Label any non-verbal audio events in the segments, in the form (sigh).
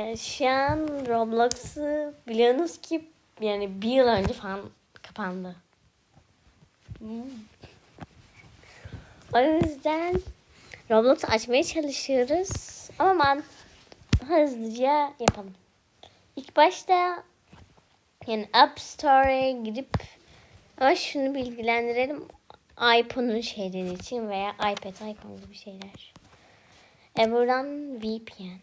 Ee, Şu an Roblox'u biliyorsunuz ki yani bir yıl önce falan kapandı. O yüzden Roblox'u açmaya çalışıyoruz. Ama ben hızlıca yapalım. İlk başta yani App Store'a gidip ama şunu bilgilendirelim. iPhone'un şeyleri için veya iPad, iPhone gibi şeyler. E buradan VPN.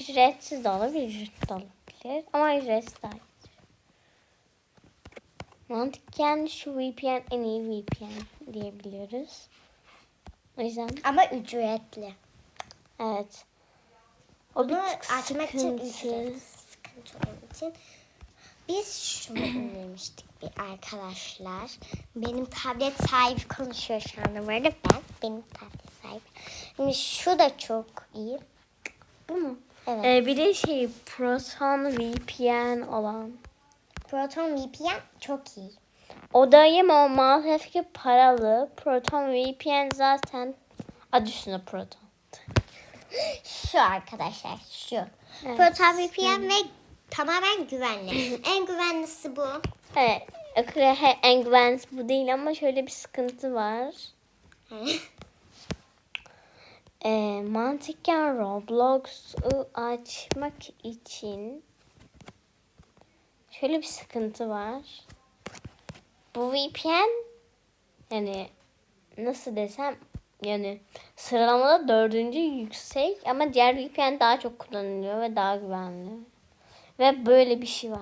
Ücretsiz de olabilir, ücretli de olabilir. Ama ücretsiz daha iyidir. Mantıken şu VPN en iyi VPN diyebiliyoruz. O yüzden Ama ücretli. evet. O bir Bunu tık açmak için sıkıntı. ücret sıkıntı olduğu için biz şunu indirmiştik bir arkadaşlar. Benim tablet sahibi konuşuyor şu anda bu arada ben. Benim tablet sahibi. Şimdi şu da çok iyi. Bu mu? Evet. Ee, bir de şey Proton VPN olan. Proton VPN çok iyi. O da ama o maalesef ki paralı. Proton VPN zaten adı üstünde Proton. (gasps) Şu arkadaşlar şu. Evet. Proton VPN ve tamamen güvenli. (laughs) en güvenlisi bu. Evet. en güvenlisi bu değil ama şöyle bir sıkıntı var. (laughs) Ee, mantıken Roblox'u açmak için şöyle bir sıkıntı var. Bu VPN yani nasıl desem yani sıralamada dördüncü yüksek ama diğer VPN daha çok kullanılıyor ve daha güvenli. Ve böyle bir şey var.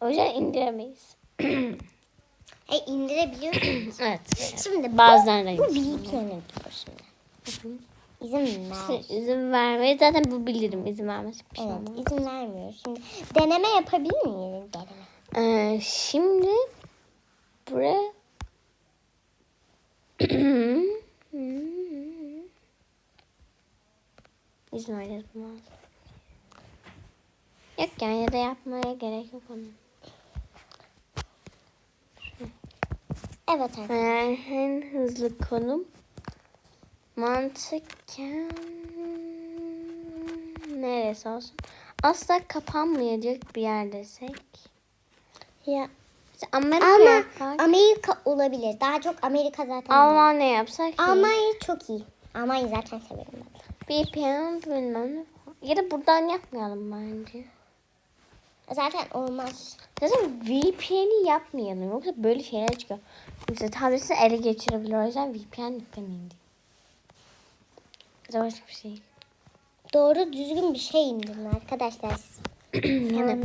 O yüzden indiremeyiz. (clears throat) e, indirebiliyorsunuz. (clears throat) evet. Şimdi Bazen de bu, bu yüksek. VPN'in diyor şimdi. İzin ver. İzin vermeyi zaten bu bilirim izin vermesi bir şey Evet, olmaz. izin vermiyor. Şimdi deneme yapabilir miyiz? Deneme. Ee, şimdi buraya (clears throat) izin vereceğiz buna. Yok yani ya da yapmaya gerek yok onun. Evet arkadaşlar. Ee, en hızlı konum mantıken neresi olsun? Asla kapanmayacak bir yer desek. Ya. Amerika Ama yapsak. Amerika olabilir. Daha çok Amerika zaten. Almanya yapsak. iyi. Almanya çok iyi. Almanya'yı zaten severim ben. VPN bilmem ne. Ya da buradan yapmayalım bence. Zaten olmaz. Zaten VPN'i yapmayalım. Yoksa böyle şeyler çıkıyor. Mesela tableti ele geçirebilir. O yüzden VPN yüklemeyin diye. Ya da başka bir şey. Doğru düzgün bir şey indirin arkadaşlar. (clears throat) siz. Yani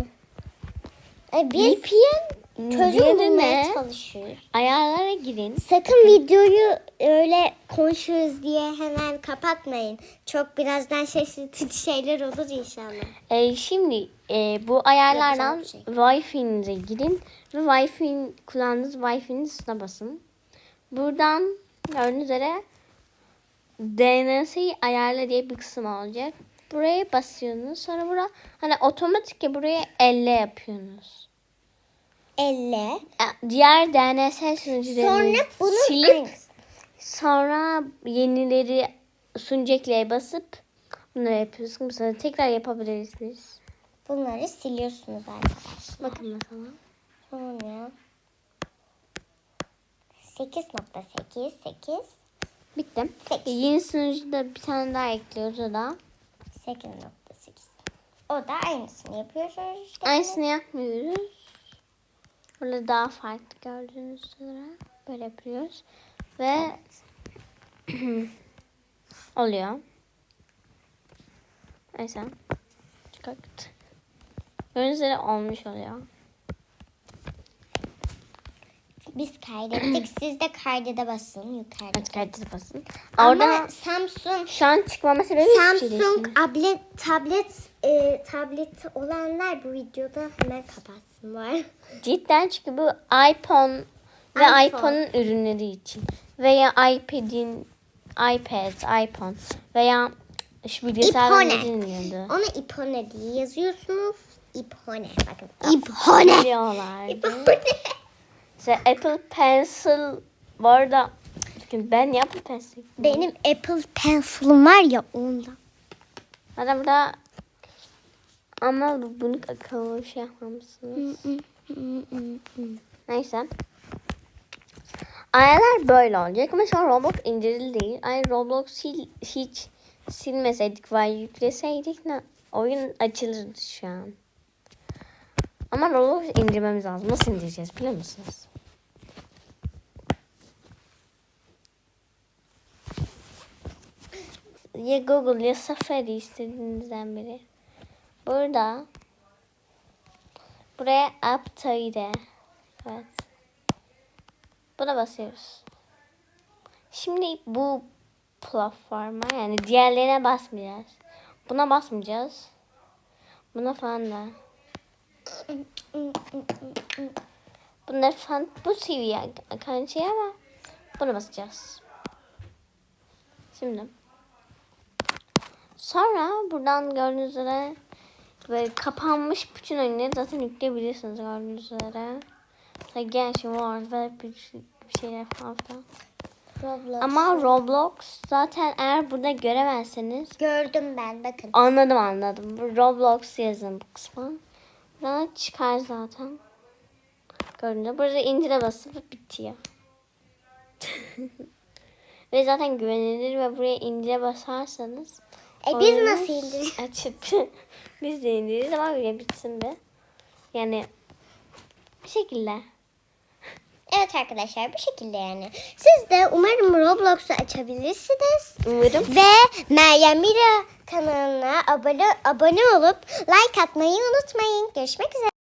Ay, biz VPN çözüm bulmaya çalışıyoruz. ayarlara girin. Sakın videoyu öyle konuşuyoruz diye hemen kapatmayın. Çok birazdan şaşırtıcı şeyler olur inşallah. Ee, şimdi e, bu ayarlardan Yapacağım Wi-Fi'nize girin ve Wi-Fi kullandığınız Wi-Fi'nin üstüne basın. Buradan gördüğünüz üzere DNS'yi ayarla diye bir kısım olacak. Buraya basıyorsunuz. Sonra bura hani otomatik ya buraya elle yapıyorsunuz. Elle. E, Diğer DNS sunucularını Sonra bunun silip sonra yenileri sunucu basıp bunları yapıyorsunuz. Sonra tekrar yapabiliriz biz. Bunları siliyorsunuz arkadaşlar. Bakın mesela. Sonra 8.8 8 Bitti. Sekiz. Yeni sunucuda bir tane daha ekliyoruz o da. 8.8 O da aynısını yapıyoruz işte. Aynısını yapmıyoruz. Burada daha farklı gördüğünüz üzere böyle yapıyoruz. Ve (clears throat) oluyor. Neyse. Çıkart. Gördüğünüz üzere olmuş oluyor. Biz kaydettik. (clears throat) Siz de kaydede basın yukarıda. Aç kaydı basın. Ama Orada Samsung şu an çıkmama sebebi şey Samsung değil. tablet tablet e, tableti olanlar bu videoda hemen kapatsın var. Cidden çünkü bu iPhone ve iPhone. iPhone'un ürünleri için veya iPad'in iPad, iPhone veya şu bilgisayarın dinliyordu. Ona ipone diye yazıyorsunuz. İpone. Bakın. İpone. Biliyorlardı. İpone. Mesela Apple Pencil Bu arada bakın ben yaptım pencil. Benim Apple Pencil'ım var ya ondan. Hatta burada ama bu- bunu akıllı şey yapmamışsınız. Neyse. Ayarlar böyle olacak an Roblox indirili değil. Ay Roblox sil- hiç silmeseydik ve yükleseydik ne oyun açılırdı şu an. Ama Roblox indirmemiz lazım. Nasıl indireceğiz biliyor musunuz? Ya Google ya Safari istediğinizden biri. Burada buraya Aptoide. Evet. Buna basıyoruz. Şimdi bu platforma yani diğerlerine basmayacağız. Buna basmayacağız. Buna falan da. Bunlar falan bu seviye akan şey ama buna basacağız. Şimdi. Sonra buradan gördüğünüz üzere böyle kapanmış bütün oyunları zaten yükleyebilirsiniz gördüğünüz üzere. Mesela Genshin var ve bir, bir şeyler falan filan. Roblox. Ama Roblox zaten eğer burada göremezseniz gördüm ben bakın. anladım anladım. Roblox yazın bu kısma. Buradan çıkar zaten. Gördüğünüz gibi burada indire basıp bitiyor. (laughs) ve zaten güvenilir ve buraya indire basarsanız E biz nasıl indireceğiz? (laughs) Açıp (laughs) biz de indiririz ama öyle bitsin de. Yani bir şekilde. Evet arkadaşlar bu şekilde yani. Siz de umarım Roblox'u açabilirsiniz. Umarım. Ve Meryem Mira kanalına abone, abone olup like atmayı unutmayın. Görüşmek üzere.